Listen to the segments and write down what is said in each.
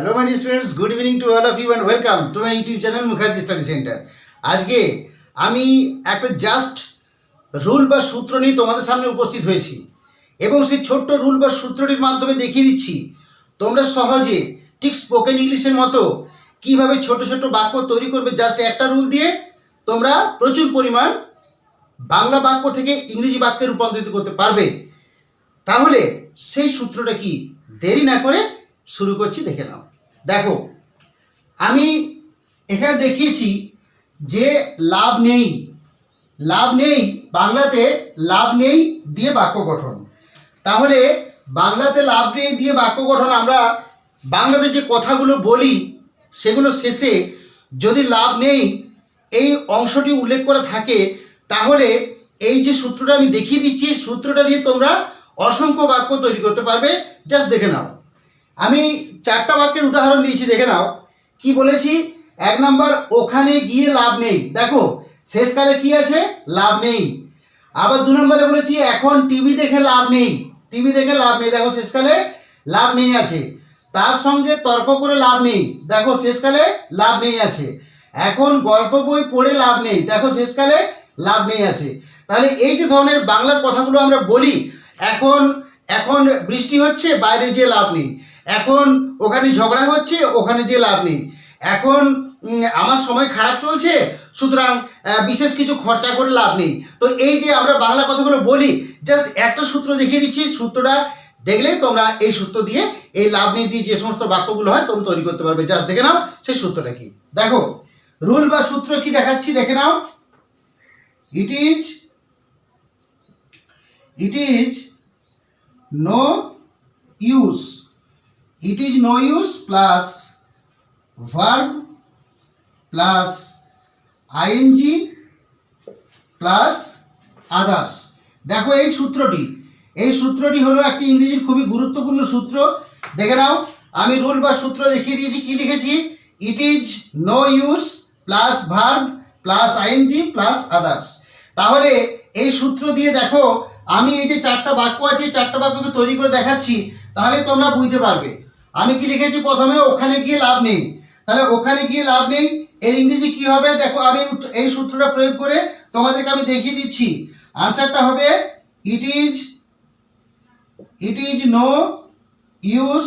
Hello my students good evening to all of you and welcome to my YouTube channel Mukherjee study centre আজকে আমি একটা just rule বা সূত্র নিয়ে তোমাদের সামনে উপস্থিত হয়েছি এবং সেই ছোট্ট রুল বা সূত্রটির মাধ্যমে দেখিয়ে দিচ্ছি তোমরা সহজে ঠিক স্পোকেন ইংলিশের মতো কীভাবে ছোট ছোট বাক্য তৈরি করবে জাস্ট একটা রুল দিয়ে তোমরা প্রচুর পরিমাণ বাংলা বাক্য থেকে ইংরেজি বাক্যে রূপান্তরিত করতে পারবে। তাহলে সেই সূত্রটা কি? দেরি না করে শুরু করছি, দেখে নাও। দেখো, আমি এখানে দেখিয়েছি যে লাভ নেই লাভ নেই, বাংলাতে লাভ নেই দিয়ে বাক্য গঠন। তাহলে বাংলাতে লাভ নেই দিয়ে বাক্য গঠন আমরা বাংলাতে যে কথাগুলো বলি, সেগুলো শেষে যদি লাভ নেই, এই অংশটি উল্লেখ করা থাকে, তাহলে এই যে সূত্রটা আমি দেখিয়ে দিচ্ছি, সূত্রটা দিয়ে তোমরা অসংখ্য বাক্য তৈরি করতে পারবে। জাস্ট দেখে নাও। আমি চারটা বাক্যের উদাহরণ দিয়েছি, দেখে নাও। কি বলেছি? এক নাম্বার, ওখানে গিয়ে লাভ নেই। দেখো, শেষকালে কি আছে? লাভ নেই। আবার দু নম্বরে বলেছি, এখন টিভি দেখে লাভ নেই। টিভি দেখে লাভ নেই। দেখো, শেষকালে লাভ নেই আছে। তার সঙ্গে তর্ক করে লাভ নেই। দেখো, শেষকালে লাভ নেই আছে। এখন গল্প বই পড়ে লাভ নেই। দেখো, শেষকালে লাভ নেই আছে। তাহলে এই যে ধরনের বাংলার কথাগুলো আমরা বলি, এখন এখন বৃষ্টি হচ্ছে, বাইরে যে লাভ নেই। এখন ওখানে ঝগড়া হচ্ছে, ওখানে যে লাভ নেই। এখন আমার সময় খারাপ চলছে, সুতরাং বিশেষ কিছু খরচা করে লাভ নেই। তো এই যে আমরা বাংলা কথাগুলো বলি জাস্ট একটা সূত্র দেখিয়ে দিচ্ছি, সূত্রটা দেখলে তোমরা এই সূত্র দিয়ে এই লাভ নেই দিয়ে যে সমস্ত বাক্যগুলো হয়, তোমরা তৈরি করতে পারবে। জাস্ট দেখে নাও, সেই সূত্রটা কি। দেখো, রুল বা সূত্র কি দেখাচ্ছি, দেখে নাও। It is it is no use it is no use plus verb plus ING plus others দেখো এই সূত্রটি। এই সূত্রটি হলো একটি ইংরেজির খুবই গুরুত্বপূর্ণ সূত্র। দেখে নাও, আমি রুল বা সূত্র দেখিয়ে দিয়েছি, কি লিখেছি? It is no use plus verb plus ING plus others তাহলে এই সূত্র দিয়ে দেখো, আমি এই যে চারটা বাক্য আছে চারটা বাক্যকে তৈরি করে দেখাচ্ছি, তাহলে তোমরা বুঝতে পারবে। আমি কি লিখেছি প্রথমে? ওখানে গিয়ে লাভ নেই। তাহলে ওখানে গিয়ে লাভ নেই। এর ইংরেজি কি হবে? দেখো, আমি এই সূত্রটা প্রয়োগ করে তোমাদেরকে আমি দেখিয়ে দিচ্ছি। আনসারটা হবে it is it is no use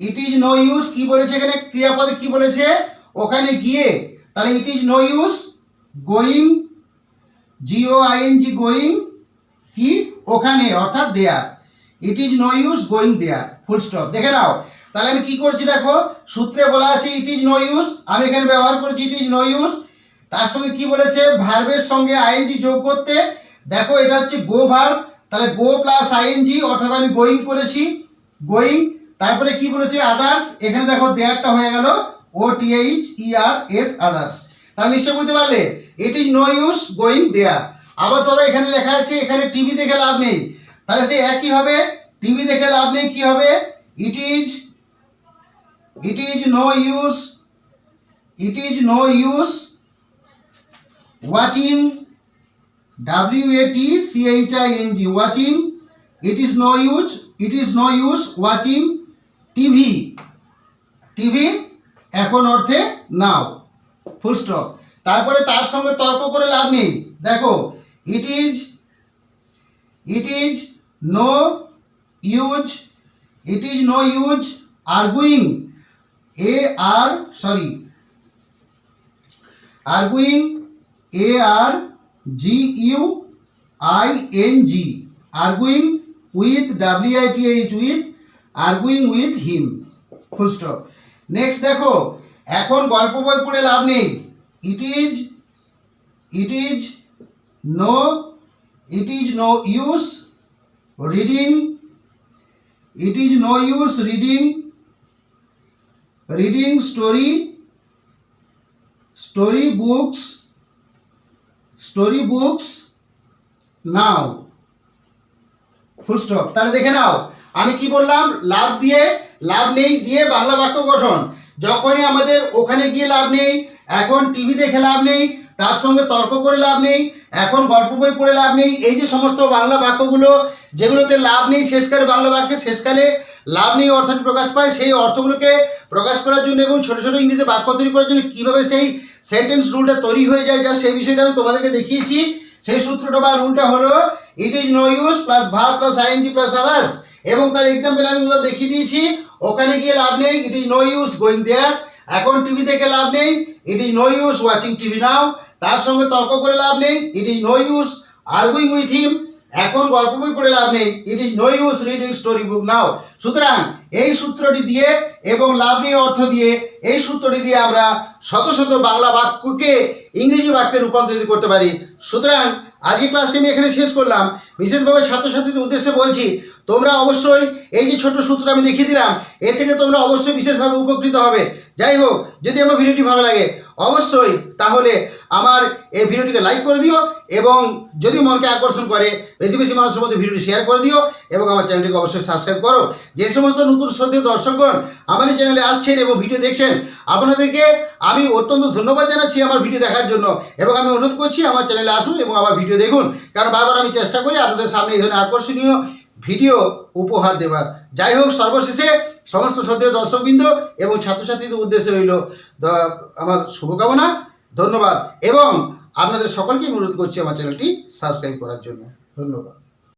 it is no use কি বলেছে এখানে? ক্রিয়াপদে কি বলেছে? ওখানে গিয়ে, তাহলে it is no use going G O ING going কি? ওখানে, অর্থাৎ there it is no use going there full stop দেখে নাও। তাহলে আমি কি করছি দেখো? সূত্রে বলা আছে ইট ইজ নো ইউজ আমি এখানে ব্যবহার করেছি ইট ইজ নো ইউজ তার সঙ্গে কি বলেছে? ভার্বের সঙ্গে আইএনজি যোগ করতে। দেখো, এটা হচ্ছে গো ভার্ব তাহলে গো প্লাস আইএনজি অর্থাৎ আমি গোয়িং করেছি। গোয়িং তারপরে কি বলেছে? আদার্স এখানে দেখো দেয়ারটা হয়ে গেল। O T H E R S others তাহলে নিশ্চয় বুঝতে পারলে? It is no use going there আবার ধরো, এখানে লেখা আছে, এখানে টিভি দেখে লাভ নেই। তাহলে সেই একই হবে। টিভি দেখে লাভ নেই, কি হবে? It is it is no use it is no use watching W A T C H I N G watching it is no use it is no use watching TV TV এখন অর্থে নাও full stop তারপরে তার সঙ্গে তর্ক করে লাভ নেই। দেখো it is it is no use it is no use arguing A R sorry arguing A R G U I N G arguing with W I T H with arguing with him full stop next দেখো, এখন গল্প বই পড়ে লাভ নেই। It is it is no it is no use reading it is no use reading reading story story books story books now full stop তাহলে দেখে নাও, আমি কি বললাম? লাভ দিয়ে, লাভ নেই দিয়ে বাংলা বাক্য গঠন। যখনই আমাদের ওখানে গিয়ে লাভ নেই, এখন টিভি দেখে লাভ নেই তার সঙ্গে তর্ক করে লাভ নেই, এখন গল্প বই পড়ে লাভ নেই। এই যে সমস্ত বাংলা বাক্যগুলো, যেগুলোতে লাভ নেই, শেষকালে বাংলা বাক্যে, শেষকালে লাভ নেই অর্থটি প্রকাশ পায়, সেই অর্থগুলোকে প্রকাশ করার জন্য এবং ছোটো ছোটো ইংরেজিতে বাক্য তৈরি করার জন্য কীভাবে সেই সেন্টেন্স রুলটা তৈরি হয়ে যায়, যা সেই বিষয়টা আমি তোমাদেরকে দেখিয়েছি। সেই সূত্রটা বা রুলটা হলো it is no use plus verb plus ING plus others এবং তার এক্সাম্পল আমি উদাহরণ দেখিয়ে দিয়েছি, ওখানে গিয়ে লাভ নেই it is no use going there এখন টিভি দেখে লাভ নেই it is no use watching TV now তার সঙ্গে তর্ক করে লাভ নেই it is no use arguing with him এখন গল্প বই পড়ে লাভ নেই it is no use reading story book now সুতরাং এই সূত্রটি দিয়ে এবং লাভ নিয়ে অর্থ দিয়ে এই সূত্রটি দিয়ে আমরা শত শত বাংলা বাক্যকে ইংরেজি বাক্যে রূপান্তরিত করতে পারি। সুতরাং আজকে ক্লাসটি আমি এখানে শেষ করলাম। বিশেষভাবে ছাত্রছাত্রীদের উদ্দেশ্যে বলছি, তোমরা অবশ্যই এই যে ছোট সূত্র আমি দেখিয়ে দিলাম এ থেকে তোমরা অবশ্যই বিশেষভাবে উপকৃত হবে। যাই হোক, যদি আমার ভিডিওটি ভালো লাগে, অবশ্যই তাহলে আমার এই ভিডিওটিকে লাইক করে দিও এবং যদি মনকে আকর্ষণ করে, বেশি বেশি মানুষের মধ্যে ভিডিওটি শেয়ার করে দিও এবং আমার চ্যানেলটিকে অবশ্যই সাবস্ক্রাইব করো। যে সমস্ত নতুন শ্রদ্ধেয় দর্শকগণ আমার চ্যানেলে আসছেন এবং ভিডিও দেখছেন, আপনাদেরকে আমি অত্যন্ত ধন্যবাদ জানাচ্ছি আমার ভিডিও দেখার জন্য এবং আমি অনুরোধ করছি আমার চ্যানেলে আসুন এবং আমার ভিডিও দেখুন। কারণ বারবার আমি চেষ্টা করি আপনাদের সামনে এই ধরনের আকর্ষণীয় ভিডিও উপহার দেওয়ার যাই হোক, সর্বশেষে সমস্ত শ্রদ্ধেয় দর্শকবৃন্দ এবং ছাত্রছাত্রীদের উদ্দেশ্যে রইল আমার শুভকামনা, ধন্যবাদ এবং আপনাদের সকলকে অনুরোধ করছি আমার চ্যানেলটি সাবস্ক্রাইব করার জন্য। ধন্যবাদ।